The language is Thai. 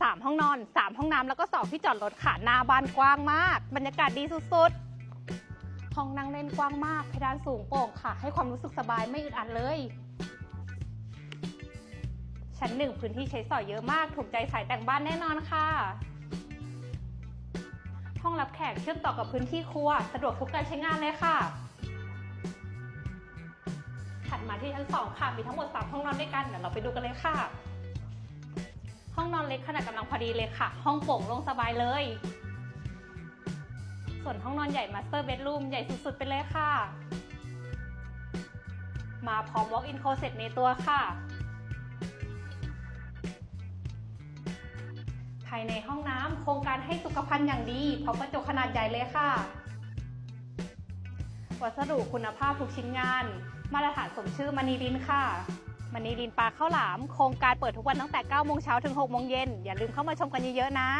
3 ห้องนอน 3 ห้องน้ำแล้วก็ 2 ที่จอดรถค่ะ หน้าบ้านกว้างมาก บรรยากาศดีสุดๆ ห้องนั่งเล่นกว้างมากเพดานสูงโปร่งค่ะ ให้ความรู้สึกสบายไม่อึดอัดเลย ชั้นหนึ่งพื้นที่ใช้สอยเยอะมาก ถูกใจสายแต่งบ้านแน่นอนค่ะ ห้องรับแขกเชื่อมต่อกับพื้นที่ครัว สะดวกทุกการใช้งานเลยค่ะถัดมาที่ชั้น 2 ค่ะ มีทั้งหมด 3 ห้องนอนด้วยกัน เดี๋ยวเราไปดูกันเลยค่ะ ห้องนอนเล็กขนาดกำลังพอดีเลยค่ะ ห้องโป่งโล่งสบายเลย ส่วนห้องนอนใหญ่มาสเตอร์เบดรูมใหญ่สุดๆ ไปเลยค่ะ มาพร้อม walk-in closet ในตัวค่ะ ภายในห้องน้ำโครงการให้สุขภัณฑ์อย่างดีพร้อกระจกขนาดใหญ่เลยค่ะ วัสดุคุณภาพทุกชิ้นงาน มาตรฐานสมชื่อมณีลินค่ะ มณีลินปลาข้าวหลามโครงการเปิดทุกวันตั้งแต่9โมงเช้าถึง6โมงเย็นอย่าลืมเข้ามาชมกันเยอะๆนะ